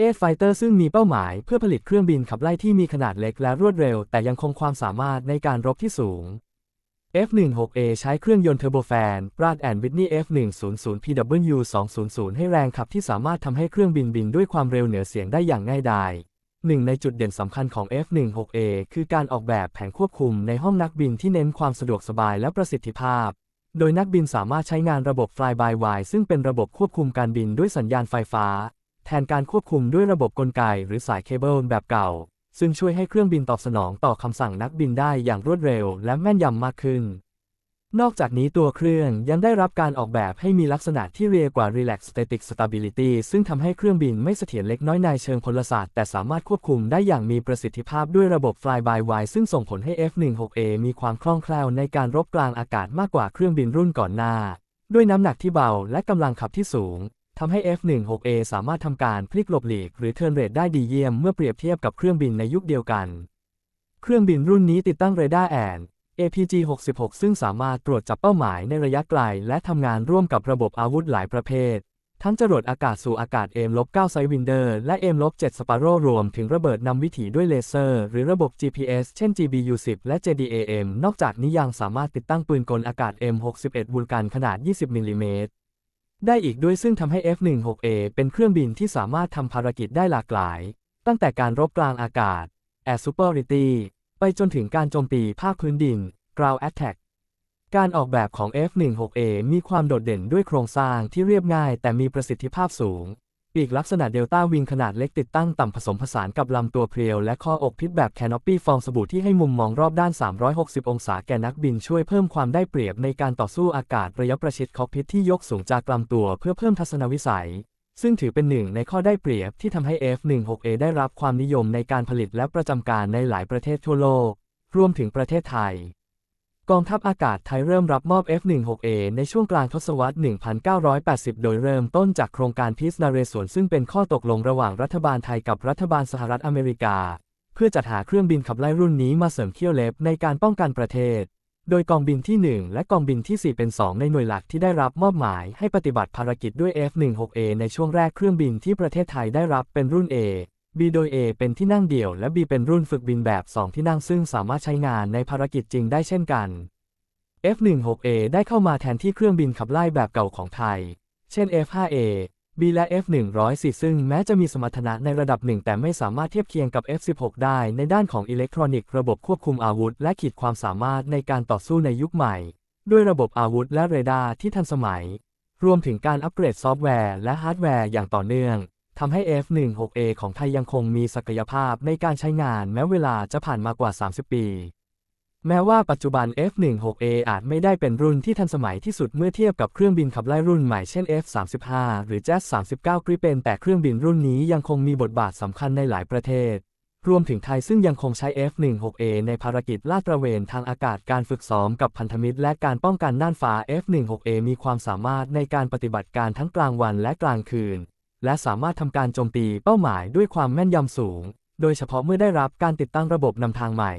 เอฟไฟเตอร์ซึ่งมีเป้าหมายเพื่อผลิตเครื่องบินขับไล่ที่มีขนาดเล็กและรวดเร็ว แต่ยังคงความสามารถในการรบที่สูง F16A ใช้เครื่องยนต์เทอร์โบแฟน Pratt Whitney F100 PW200 ให้แรงขับที่สามารถทำให้เครื่องบินบินด้วยความเร็วเหนือเสียงได้อย่างง่ายดายหนึ่งในจุดเด่นสำคัญของ F16A คือการออกแบบแผงควบคุมในห้องนักบินที่เน้นความสะดวกสบายและประสิทธิภาพ โดยนักบินสามารถใช้งานระบบ Fly by Wire ซึ่งเป็นระบบควบคุมการบินด้วยสัญญาณไฟฟ้า แทนการควบคุมด้วยระบบกลไกหรือสายเคเบิลแบบเก่า ซึ่งช่วยให้เครื่องบินตอบสนองต่อคำสั่งนักบินได้อย่างรวดเร็วและแม่นยำมากขึ้น นอกจากนี้ตัวเครื่องยังได้รับการออกแบบให้มีลักษณะที่เรียกว่า Relax Static Stability ซึ่งทำให้เครื่องบินไม่เสถียรเล็กน้อยในเชิงพลศาสตร์แต่สามารถควบคุมได้อย่างมีประสิทธิภาพด้วยระบบ Fly by Wire ซึ่งส่งผลให้ F16A มีความคล่องแคล่วในการรบกลางอากาศมากกว่าเครื่องบินรุ่นก่อนหน้า ด้วยน้ำหนักที่เบาและกำลังขับที่สูง ทำให้ F16A สามารถทำการพลิกหลบหลีกหรือเทิร์นเรทได้ดีเยี่ยมเมื่อเปรียบเทียบกับเครื่องบินในยุคเดียวกัน เครื่องบินรุ่นนี้ติดตั้งเรดาร์แอน APG-66 ซึ่งสามารถตรวจจับเป้าหมายในระยะไกล และทำงานร่วมกับระบบอาวุธหลายประเภท ทั้งจรวดอากาศสู่อากาศ M-9 ไซวินเดอร์และ M-7 สปาโรรวมถึงระเบิดนำวิถีด้วยเลเซอร์ หรือระบบ GPS เช่น GBU-10 และ JDAM นอกจากนี้ยังสามารถติดตั้งปืนกลอากาศ M61 วูลกันขนาด 20มิลลิเมตร ได้อีกด้วยซึ่งทำให้ F16A เป็นเครื่องบินที่สามารถทำภารกิจได้หลากหลาย ตั้งแต่การรบกลางอากาศ Air Superiority ไปจนถึงการโจมตีภาคพื้นดิน Ground Attack การออกแบบของ F16A มีความโดดเด่นด้วยโครงสร้างที่เรียบง่ายแต่มีประสิทธิภาพสูง ปีกลักษณะเดลต้าวิงขนาดเล็กติดตั้งต่ำผสมผสานกับลำตัวเพรียว และข้ออกพิษแบบแคนอปปี้ฟองสบู่ที่ให้มุมมองรอบด้าน 360 องศาแก่นักบินช่วยเพิ่มความได้เปรียบในการต่อสู้อากาศระยะประชิดคอกพิษที่ยกสูงจากลำตัวเพื่อเพิ่มทัศนวิสัย ซึ่งถือเป็นหนึ่งในข้อได้เปรียบที่ทำให้ F16A ได้รับความนิยมในการผลิตและประจำการในหลายประเทศทั่วโลก รวมถึงประเทศไทย กองทัพอากาศไทยเริ่มรับมอบ F16A ในช่วงกลางทศวรรษ 1980 โดยเริ่มต้นจากโครงการพีซนาเรสวนซึ่งเป็นข้อตกลงระหว่างรัฐบาลไทยกับรัฐบาลสหรัฐอเมริกา เพื่อจัดหาเครื่องบินขับไล่รุ่นนี้มาเสริมเขี้ยวเล็บในการป้องกันประเทศ โดยกองบินที่ 1 และกองบินที่ 4 เป็น 2 ในหน่วยหลักที่ได้รับมอบหมายให้ปฏิบัติภารกิจด้วย F16A ในช่วงแรกเครื่องบินที่ประเทศไทยได้รับเป็นรุ่น A B โดย A เป็นที่นั่งเดี่ยว และ B เป็นรุ่นฝึกบินแบบ 2 ที่นั่งซึ่งสามารถใช้งานในภารกิจจริงได้เช่นกัน F16A ได้เข้ามาแทนที่เครื่องบินขับไล่แบบเก่าของไทย เช่น F5A B และ F104 ซึ่งแม้จะมีสมรรถนะในระดับหนึ่งแต่ไม่สามารถเทียบเคียงกับ F16 ได้ในด้านของอิเล็กทรอนิกส์ระบบควบคุมอาวุธ และขีดความสามารถในการต่อสู้ในยุคใหม่ ด้วยระบบอาวุธและเรดาร์ที่ทันสมัย รวมถึงการอัปเกรดซอฟต์แวร์และฮาร์ดแวร์อย่างต่อเนื่อง ทำให้ F16A ของไทยยังคงมีศักยภาพในการใช้งานแม้เวลาจะผ่านมากว่า 30 ปี แม้ว่าปัจจุบัน F16A อาจไม่ได้เป็นรุ่นที่ทันสมัยที่สุดเมื่อเทียบกับเครื่องบินขับไล่รุ่นใหม่เช่น F35 หรือ Jet 39 Gripen แต่เครื่องบินรุ่นนี้ยังคงมีบทบาทสำคัญในหลายประเทศ รวมถึงไทยซึ่งยังคงใช้ F16A ในภารกิจลาดตระเวนทางอากาศการฝึกซ้อมกับพันธมิตรและการป้องกันน่านฟ้า F16A มีความสามารถในการปฏิบัติการทั้งกลางวันและกลางคืน และสามารถทำการโจมตีเป้าหมายด้วยความแม่นยำสูง โดยเฉพาะเมื่อได้รับการติดตั้งระบบนำทางใหม่